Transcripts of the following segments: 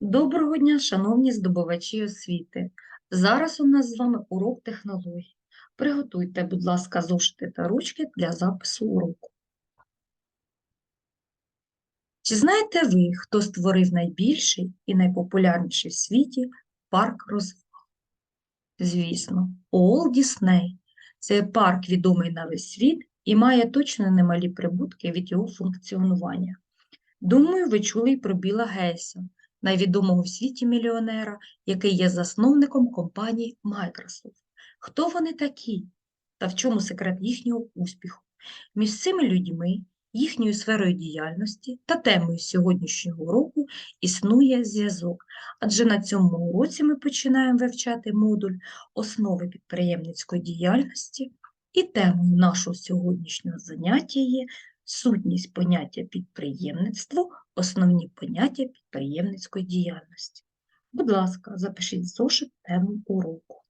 Доброго дня, шановні здобувачі освіти. Зараз у нас з вами урок технологій. Приготуйте, будь ласка, зошити та ручки для запису уроку. Чи знаєте ви, хто створив найбільший і найпопулярніший в світі парк розваг? Звісно, Уолт Дісней. Це парк відомий на весь світ і має точно немалі прибутки від його функціонування. Думаю, ви чули й про Біла Гейса, найвідомого в світі мільйонера, який є засновником компанії Microsoft. Хто вони такі? Та в чому секрет їхнього успіху? Між цими людьми, їхньою сферою діяльності та темою сьогоднішнього уроку існує зв'язок, адже на цьому уроці ми починаємо вивчати модуль основи підприємницької діяльності, і темою нашого сьогоднішнього заняття є сутність поняття підприємництво, основні поняття підприємницької діяльності. Будь ласка, запишіть в зошит тему уроку.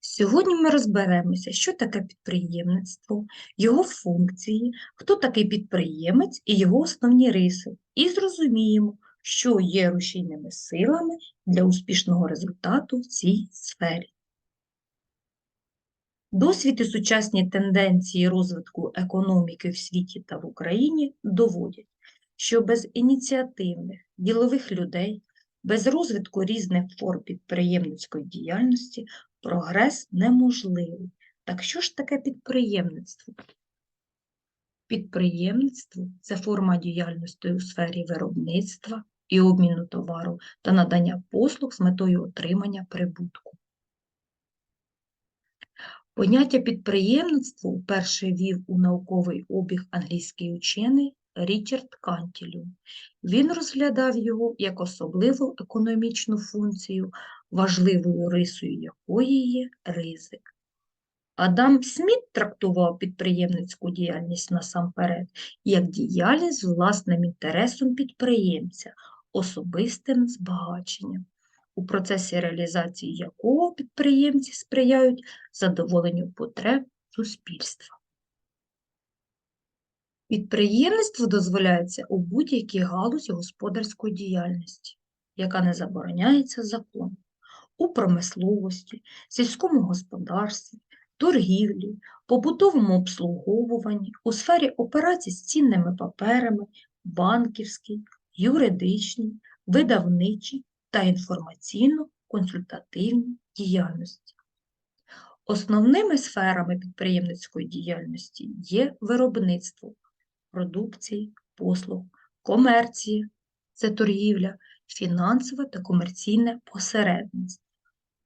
Сьогодні ми розберемося, що таке підприємництво, його функції, хто такий підприємець і його основні риси, і зрозуміємо, що є рушійними силами для успішного результату в цій сфері. Досвід і сучасні тенденції розвитку економіки в світі та в Україні доводять, що без ініціативних ділових людей, без розвитку різних форм підприємницької діяльності прогрес неможливий. Так що ж таке підприємництво? Підприємництво це форма діяльності у сфері виробництва і обміну товару та надання послуг з метою отримання прибутку. Поняття підприємництва вперше ввів у науковий обіг англійський учений Річард Кантілю. Він розглядав його як особливу економічну функцію, важливою рисою якої є ризик. Адам Сміт трактував підприємницьку діяльність насамперед як діяльність з власним інтересом підприємця, особистим збагаченням у процесі реалізації якого підприємці сприяють задоволенню потреб суспільства. Підприємництво дозволяється у будь-якій галузі господарської діяльності, яка не забороняється законом, у промисловості, сільському господарстві, торгівлі, побутовому обслуговуванні, у сфері операцій з цінними паперами, банківській, юридичній, видавничій та інформаційно-консультативній діяльності. Основними сферами підприємницької діяльності є виробництво продукції, послуг, комерція, це торгівля, фінансове та комерційне посередництво.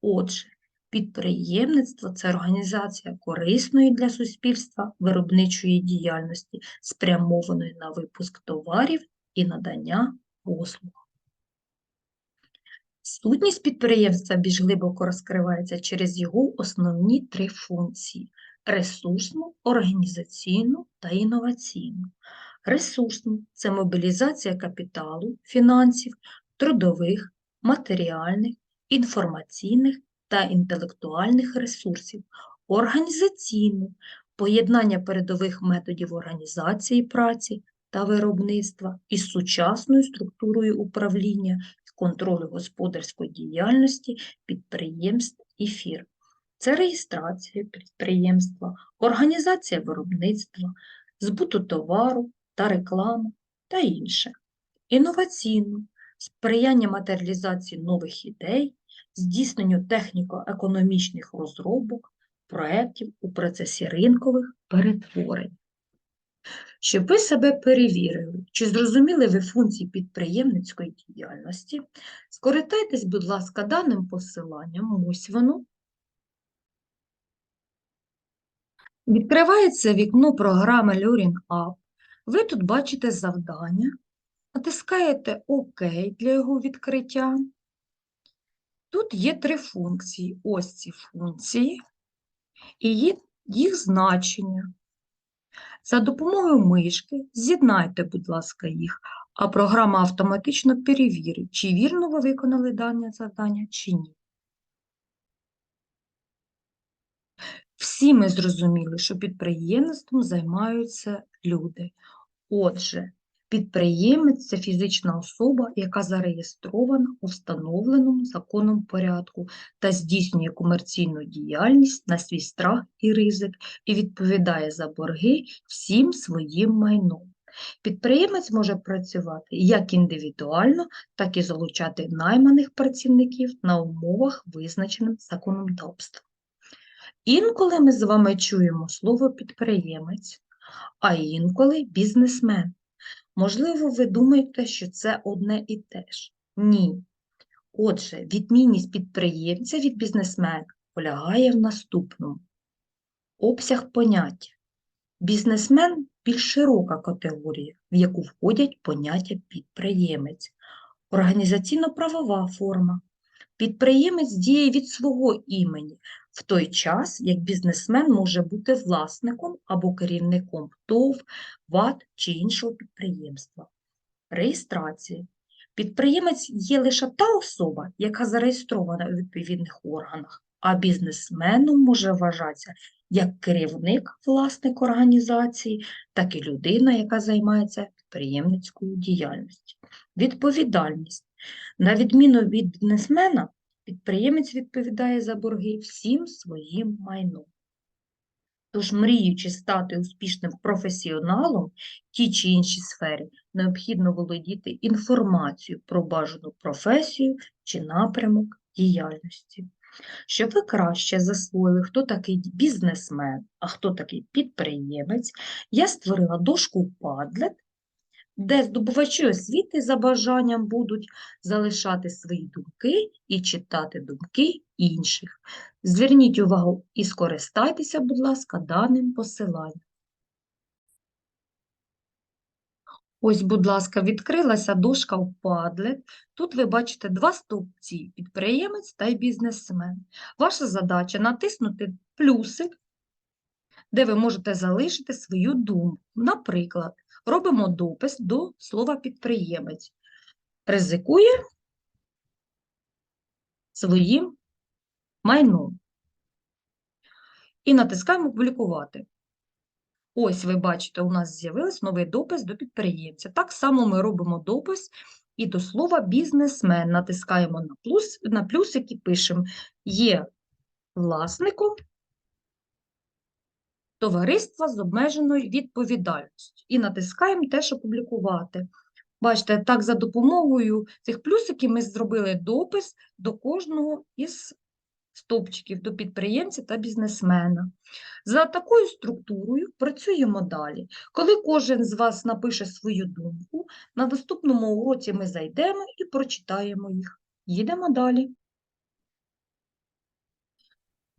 Отже, підприємництво це організація корисної для суспільства виробничої діяльності, спрямованої на випуск товарів і надання послуг. Сутність підприємства більш глибоко розкривається через його основні три функції ресурсну, організаційну та інноваційну. Ресурсну це мобілізація капіталу, фінансів, трудових, матеріальних, інформаційних та інтелектуальних ресурсів, організаційну поєднання передових методів організації праці та виробництва із сучасною структурою управління контролю господарської діяльності підприємств і фірм. Це реєстрація підприємства, організація виробництва, збуту товару та реклама та інше. Інноваційно сприяння матеріалізації нових ідей, здійсненню техніко-економічних розробок, проєктів у процесі ринкових перетворень. Щоб ви себе перевірили, чи зрозуміли ви функції підприємницької діяльності, скористайтесь, будь ласка, даним посиланням, ось воно. Відкривається вікно програми Learning App. Ви тут бачите завдання, натискаєте ОК для його відкриття. Тут є три функції. Ось ці функції і їх значення. За допомогою мишки з'єднайте, будь ласка, їх, а програма автоматично перевірить, чи вірно ви виконали дане завдання, чи ні. Всі ми зрозуміли, що підприємництвом займаються люди. Отже, Підприємець це фізична особа, яка зареєстрована у встановленому законом порядку та здійснює комерційну діяльність на свій страх і ризик і відповідає за борги всім своїм майном. Підприємець може працювати як індивідуально, так і залучати найманих працівників на умовах, визначеним законодавством. Інколи ми з вами чуємо слово підприємець, а інколи бізнесмен. Можливо, ви думаєте, що це одне і те ж. Ні. Отже, відмінність підприємця від бізнесмена полягає в наступному. Обсяг поняття. Бізнесмен більш широка категорія, в яку входять поняття підприємець. Організаційно-правова форма. Підприємець діє від свого імені, в той час як бізнесмен може бути власником або керівником ТОВ, ВАТ чи іншого підприємства. Реєстрація. Підприємець є лише та особа, яка зареєстрована у відповідних органах, а бізнесменом може вважатися як керівник, власник організації, так і людина, яка займається підприємницькою діяльністю. Відповідальність. На відміну від бізнесмена, підприємець відповідає за борги всім своїм майном. Тож, мріючи стати успішним професіоналом в тій чи іншій сфері, необхідно володіти інформацією про бажану професію чи напрямок діяльності. Щоб ви краще засвоїли, хто такий бізнесмен, а хто такий підприємець, я створила дошку Padlet, де здобувачі освіти за бажанням будуть залишати свої думки і читати думки інших. Зверніть увагу і скористайтеся, будь ласка, даним посиланням. Ось, будь ласка, відкрилася дошка в Padlet. Тут ви бачите два стовпці – підприємець та бізнесмен. Ваша задача – натиснути плюсик, де ви можете залишити свою думку. Наприклад, робимо допис до слова підприємець. Ризикує своїм майном. І натискаємо «Публікувати». Ось ви бачите, у нас з'явився новий допис до підприємця. Так само ми робимо допис і до слова бізнесмен. Натискаємо на, плюс, на плюсик і пишемо є власником товариства з обмеженою відповідальністю. І натискаємо теж опублікувати. Бачите, так за допомогою цих плюсиків ми зробили допис до кожного із стовпчиків, до підприємця та бізнесмена. За такою структурою працюємо далі. Коли кожен з вас напише свою думку, на наступному уроці ми зайдемо і прочитаємо їх. Їдемо далі.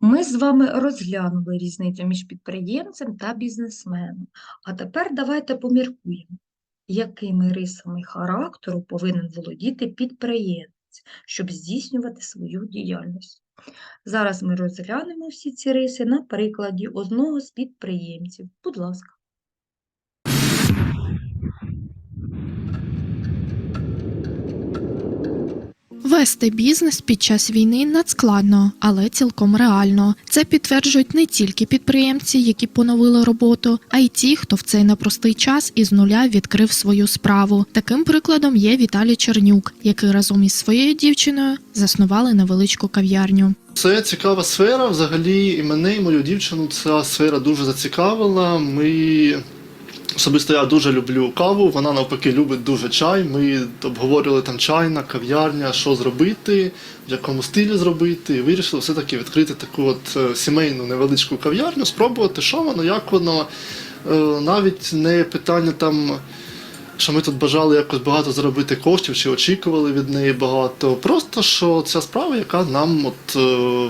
Ми з вами розглянули різницю між підприємцем та бізнесменом. А тепер давайте поміркуємо, якими рисами характеру повинен володіти підприємець, щоб здійснювати свою діяльність. Зараз ми розглянемо всі ці риси на прикладі одного з підприємців. Будь ласка. Вести бізнес під час війни надскладно, але цілком реально. Це підтверджують не тільки підприємці, які поновили роботу, а й ті, хто в цей непростий час із нуля відкрив свою справу. Таким прикладом є Віталій Чернюк, який разом із своєю дівчиною заснували невеличку кав'ярню. Це цікава сфера. Взагалі, і мене, і мою дівчину ця сфера дуже зацікавила. Ми особисто я дуже люблю каву. Вона навпаки любить дуже чай. Ми обговорювали там чайна, кав'ярня, що зробити, в якому стилі зробити. І вирішили все-таки відкрити таку от е, сімейну невеличку кав'ярню, спробувати, що воно, як воно. Е, Навіть не питання там. Що ми тут бажали якось багато заробити коштів чи очікували від неї багато. Просто що ця справа, яка нам от е,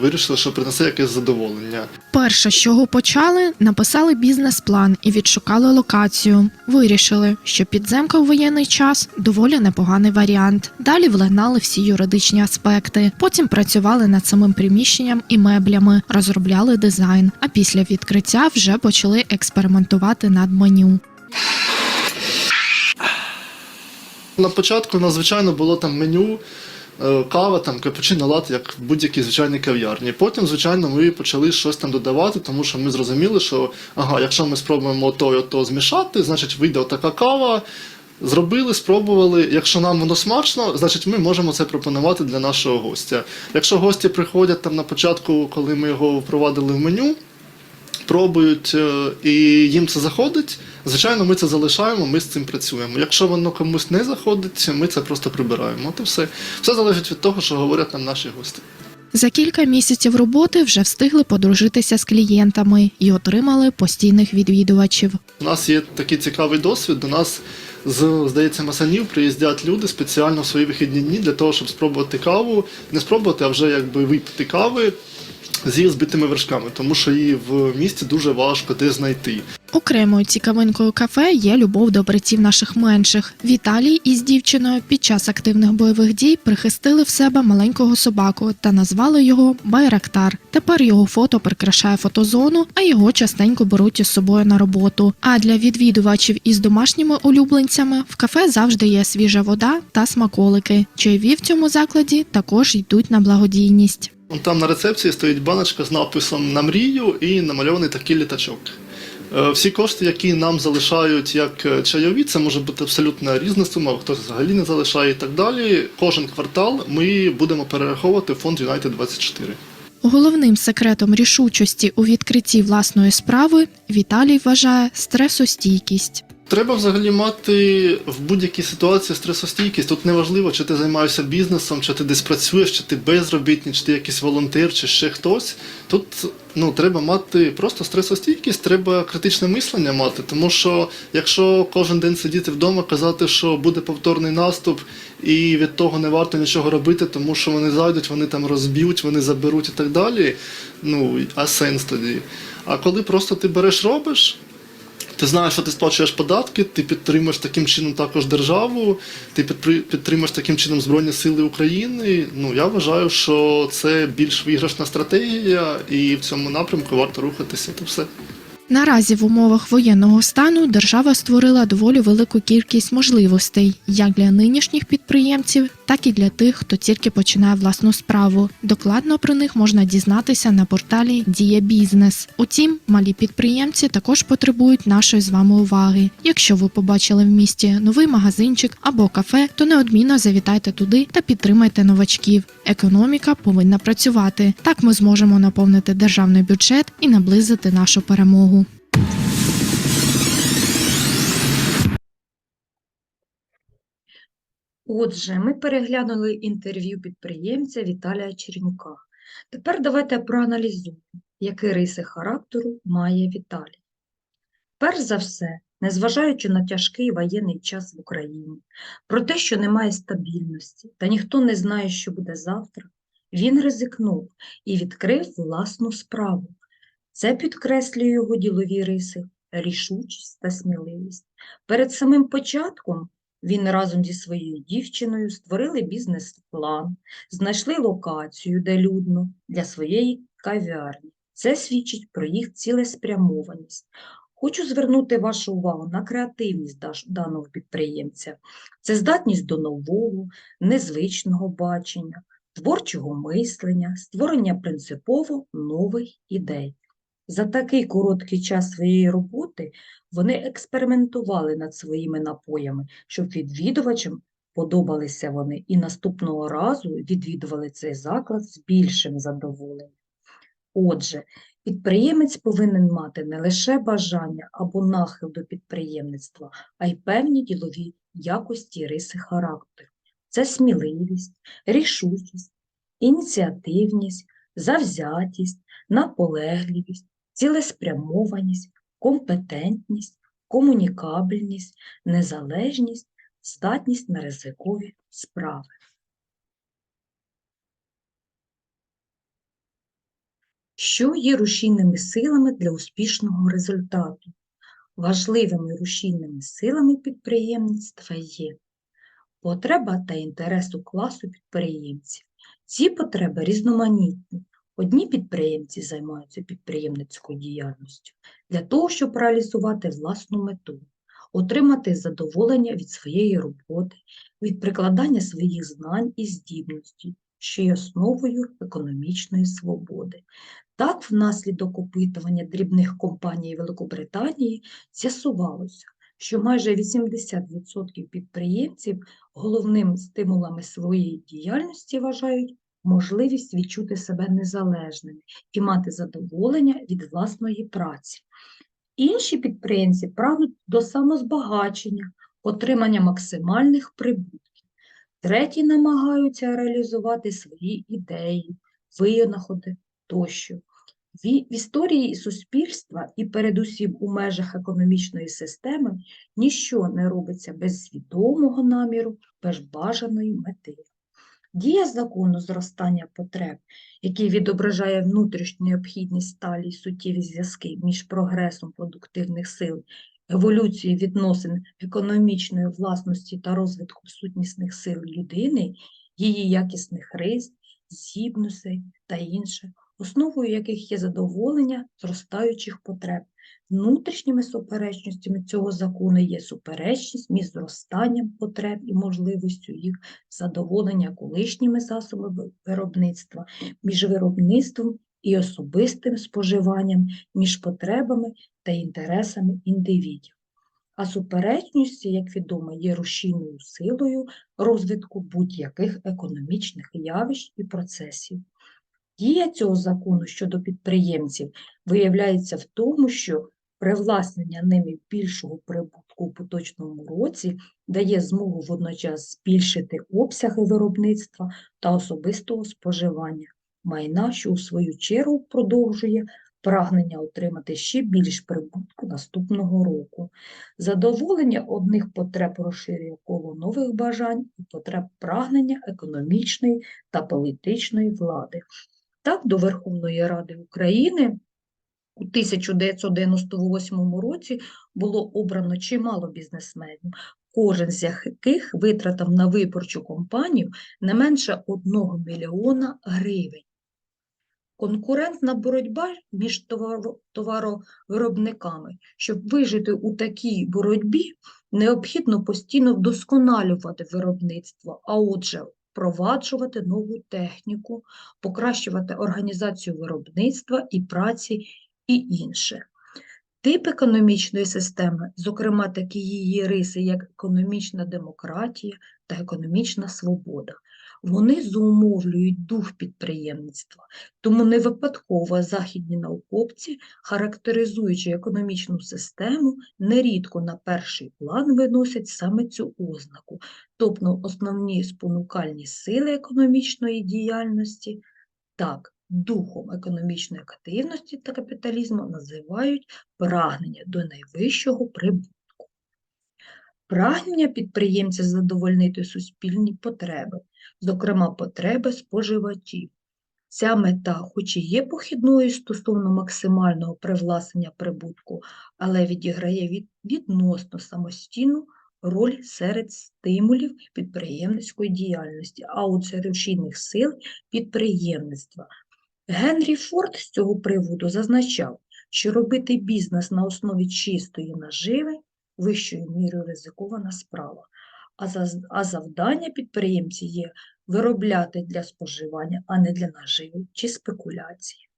вирішила, що принесе якесь задоволення. Перше, з чого почали, написали бізнес-план і відшукали локацію. Вирішили, що підземка в воєнний час доволі непоганий варіант. Далі влагнали всі юридичні аспекти. Потім працювали над самим приміщенням і меблями, розробляли дизайн. А після відкриття вже почали експериментувати над меню. На початку у нас, звичайно, було там меню, е, кава, там капучино, лат, як в будь-якій звичайній кав'ярні. Потім, звичайно, ми почали щось там додавати, тому що ми зрозуміли, що ага, якщо ми спробуємо ото і ото змішати, значить вийде отака кава. Зробили, спробували. Якщо нам воно смачно, значить ми можемо це пропонувати для нашого гостя. Якщо гості приходять там на початку, коли ми його впровадили в меню, пробують е, і їм це заходить, звичайно, ми це залишаємо, ми з цим працюємо. Якщо воно комусь не заходить, ми це просто прибираємо. От і все. Все залежить від того, що говорять нам наші гості. За кілька місяців роботи вже встигли подружитися з клієнтами і отримали постійних відвідувачів. У нас є такий цікавий досвід. До нас з, здається, Масанів приїздять люди спеціально в свої вихідні дні для того, щоб спробувати каву. Не спробувати, а вже якби випити кави зі збитими вершками, тому що її в місті дуже важко де знайти. Окремою цікавинкою кафе є любов до братів наших менших. Віталій із дівчиною під час активних бойових дій прихистили в себе маленького собаку та назвали його Байрактар. Тепер його фото прикрашає фотозону, а його частенько беруть із собою на роботу. А для відвідувачів із домашніми улюбленцями в кафе завжди є свіжа вода та смаколики. Чайові в цьому закладі також йдуть на благодійність. Вон Там на рецепції стоїть баночка з написом на мрію і намальований такий літачок. Е, Всі кошти, які нам залишають як е, чайові, це може бути абсолютно різна сума, хтось взагалі не залишає і так далі. Кожен квартал ми будемо перераховувати в фонд United 24. Головним секретом рішучості у відкритті власної справи Віталій вважає стресостійкість. Треба взагалі мати в будь-якій ситуації стресостійкість. Тут неважливо, чи ти займаєшся бізнесом, чи ти десь працюєш, чи ти безробітний, чи ти якийсь волонтер, чи ще хтось. Тут ну, треба мати просто стресостійкість, треба критичне мислення мати. Тому що якщо кожен день сидіти вдома, казати, що буде повторний наступ, і від того не варто нічого робити, тому що вони зайдуть, вони там розб'ють, вони заберуть і так далі. Ну, а сенс тоді. А коли просто ти береш, робиш. Ти знаєш, що ти сплачуєш податки, ти підтримуєш таким чином також державу, ти підтримуєш таким чином Збройні Сили України. Ну я вважаю, що це більш виграшна стратегія, і в цьому напрямку варто рухатися. Це все. Наразі в умовах воєнного стану держава створила доволі велику кількість можливостей як для нинішніх підприємців, так і для тих, хто тільки починає власну справу. Докладно про них можна дізнатися на порталі Дія Бізнес. Утім, малі підприємці також потребують нашої з вами уваги. Якщо ви побачили в місті новий магазинчик або кафе, то неодмінно завітайте туди та підтримайте новачків. Економіка повинна працювати. Так ми зможемо наповнити державний бюджет і наблизити нашу перемогу. Отже, ми переглянули інтерв'ю підприємця Віталія Чернюка. Тепер давайте проаналізуємо, які риси характеру має Віталій. Перш за все, незважаючи на тяжкий воєнний час в Україні, про те, що немає стабільності та ніхто не знає, що буде завтра, він ризикнув і відкрив власну справу. Це підкреслює його ділові риси, рішучість та сміливість. Перед самим початком він разом зі своєю дівчиною створили бізнес-план, знайшли локацію, де людно, для своєї кав'ярні. Це свідчить про їх цілеспрямованість. Хочу звернути вашу увагу на креативність даного підприємця. Це здатність до нового, незвичного бачення, творчого мислення, створення принципово нових ідей. За такий короткий час своєї роботи вони експериментували над своїми напоями, щоб відвідувачам подобалися вони і наступного разу відвідували цей заклад з більшим задоволенням. Отже, підприємець повинен мати не лише бажання або нахил до підприємництва, а й певні ділові якості риси характеру. Це сміливість, рішучість, ініціативність, завзятість, наполегливість, цілеспрямованість, компетентність, комунікабельність, незалежність, здатність на ризикові справи. Що є рушійними силами для успішного результату? Важливими рушійними силами підприємництва є потреба та інтерес у класу підприємців. Ці потреби різноманітні. Одні підприємці займаються підприємницькою діяльністю для того, щоб реалізувати власну мету, отримати задоволення від своєї роботи, від прикладання своїх знань і здібностей, що є основою економічної свободи. Так, внаслідок опитування дрібних компаній Великобританії з'ясувалося, що майже 80% підприємців головним стимулами своєї діяльності вважають можливість відчути себе незалежними і мати задоволення від власної праці. Інші підприємці прагнуть до самозбагачення, отримання максимальних прибутків. Треті намагаються реалізувати свої ідеї, винаходи тощо. В історії суспільства і передусім у межах економічної системи ніщо не робиться без свідомого наміру, без бажаної мети. Дія закону зростання потреб, який відображає внутрішню необхідність сталі й суттєві зв'язки між прогресом продуктивних сил, еволюцією відносин економічної власності та розвитком сутнісних сил людини, її якісних рис, здібностей та інше, основою яких є задоволення зростаючих потреб. Внутрішніми суперечностями цього закону є суперечність між зростанням потреб і можливістю їх задоволення колишніми засобами виробництва, між виробництвом і особистим споживанням, між потребами та інтересами індивідів. А суперечності, як відомо, є рушійною силою розвитку будь-яких економічних явищ і процесів. Дія цього закону щодо підприємців виявляється в тому, що привласнення ними більшого прибутку у поточному році дає змогу водночас збільшити обсяги виробництва та особистого споживання майна, що у свою чергу продовжує прагнення отримати ще більш прибутку наступного року. Задоволення одних потреб розширює коло нових бажань і потреб прагнення економічної та політичної влади. Так, до Верховної Ради України у 1998 році було обрано чимало бізнесменів, кожен з яких витратив на виборчу кампанію не менше 1 мільйона гривень. Конкурентна боротьба між товаровиробниками. Щоб вижити у такій боротьбі, необхідно постійно вдосконалювати виробництво, а отже, впроваджувати нову техніку, покращувати організацію виробництва і праці і інше. Тип економічної системи, зокрема такі її риси, як економічна демократія та економічна свобода, вони зумовлюють дух підприємництва. Тому не випадково західні науковці, характеризуючи економічну систему, нерідко на перший план виносять саме цю ознаку, тобто основні спонукальні сили економічної діяльності. Так, духом економічної активності та капіталізму називають прагнення до найвищого прибутку. Прагнення підприємця задовольнити суспільні потреби, зокрема потреби споживачів. Ця мета, хоч і є похідною стосовно максимального привласнення прибутку, але відіграє від- відносно самостійну роль серед стимулів підприємницької діяльності, а серед рушійних сил підприємництва. Генрі Форд з цього приводу зазначав, що робити бізнес на основі чистої наживи вищою мірою ризикована справа, а, завдання підприємців є виробляти для споживання, а не для наживи чи спекуляції.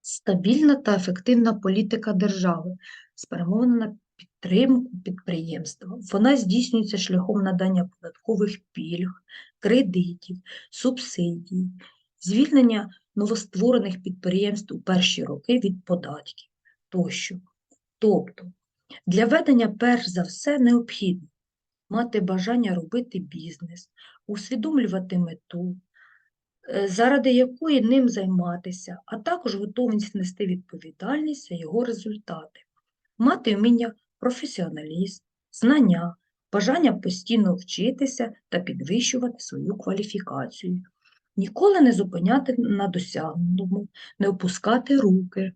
Стабільна та ефективна політика держави спрямована на підтримку підприємства. Вона здійснюється шляхом надання податкових пільг, кредитів, субсидій, звільнення новостворених підприємств у перші роки від податків тощо. Тобто, для ведення перш за все необхідно мати бажання робити бізнес, усвідомлювати мету, е, заради якої ним займатися, а також готовність нести відповідальність за його результати, мати вміння професіоналізм, знання, бажання постійно вчитися та підвищувати свою кваліфікацію, ніколи не зупиняти на досягненому, не опускати руки,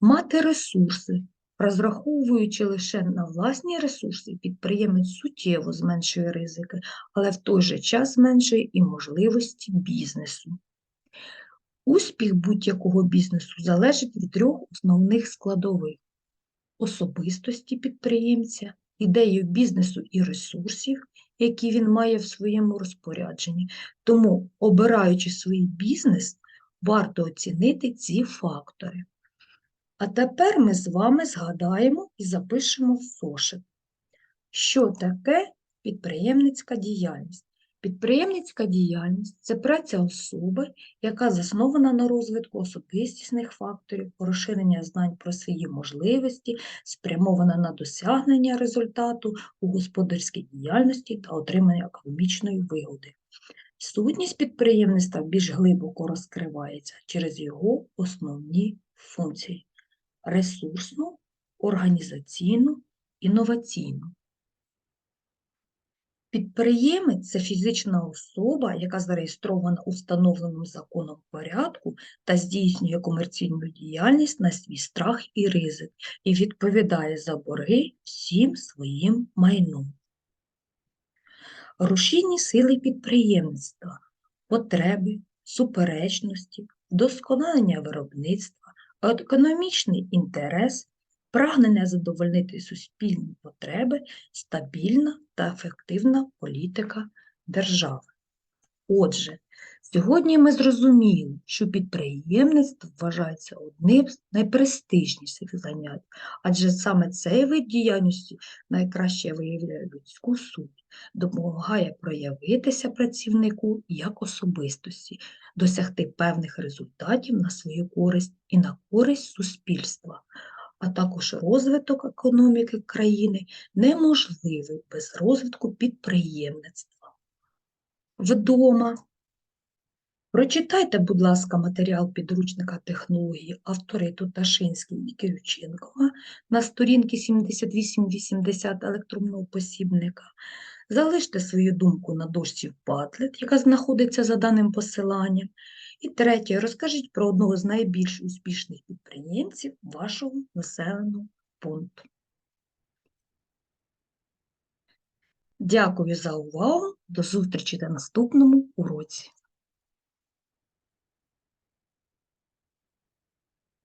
мати ресурси, Розраховуючи лише на власні ресурси, підприємець суттєво зменшує ризики, але в той же час зменшує і можливості бізнесу. Успіх будь-якого бізнесу залежить від трьох основних складових – особистості підприємця, ідеї бізнесу і ресурсів, які він має в своєму розпорядженні. Тому, обираючи свій бізнес, варто оцінити ці фактори. А тепер ми з вами згадаємо і запишемо в сошит, що таке підприємницька діяльність. Підприємницька діяльність це праця особи, яка заснована на розвитку особистісних факторів, розширення знань про свої можливості, спрямована на досягнення результату у господарській діяльності та отримання економічної вигоди. Сутність підприємництва більш глибоко розкривається через його основні функції – ресурсну, організаційну, інноваційну. Підприємець – це фізична особа, яка зареєстрована у встановленому законом порядку та здійснює комерційну діяльність на свій страх і ризик і відповідає за борги всім своїм майном. Рушійні сили підприємництва – потреби, суперечності, вдосконалення виробництва, економічний інтерес, прагнення задовольнити суспільні потреби, стабільна та ефективна політика держави. Отже, сьогодні ми зрозуміли, що підприємництво вважається одним з найпрестижніших занять, адже саме цей вид діяльності найкраще виявляє людську суть, допомагає проявитися працівнику як особистості, досягти певних результатів на свою користь і на користь суспільства, а також розвиток економіки країни неможливий без розвитку підприємництва. Вдома Прочитайте, будь ласка, матеріал підручника технології автори Туташинський і Кирюченкова на сторінці 78-80 електронного посібника. Залиште свою думку на дошці в Padlet, яка знаходиться за даним посиланням. І третє, розкажіть про одного з найбільш успішних підприємців вашого населеного пункту. Дякую за увагу. До зустрічі на наступному уроці.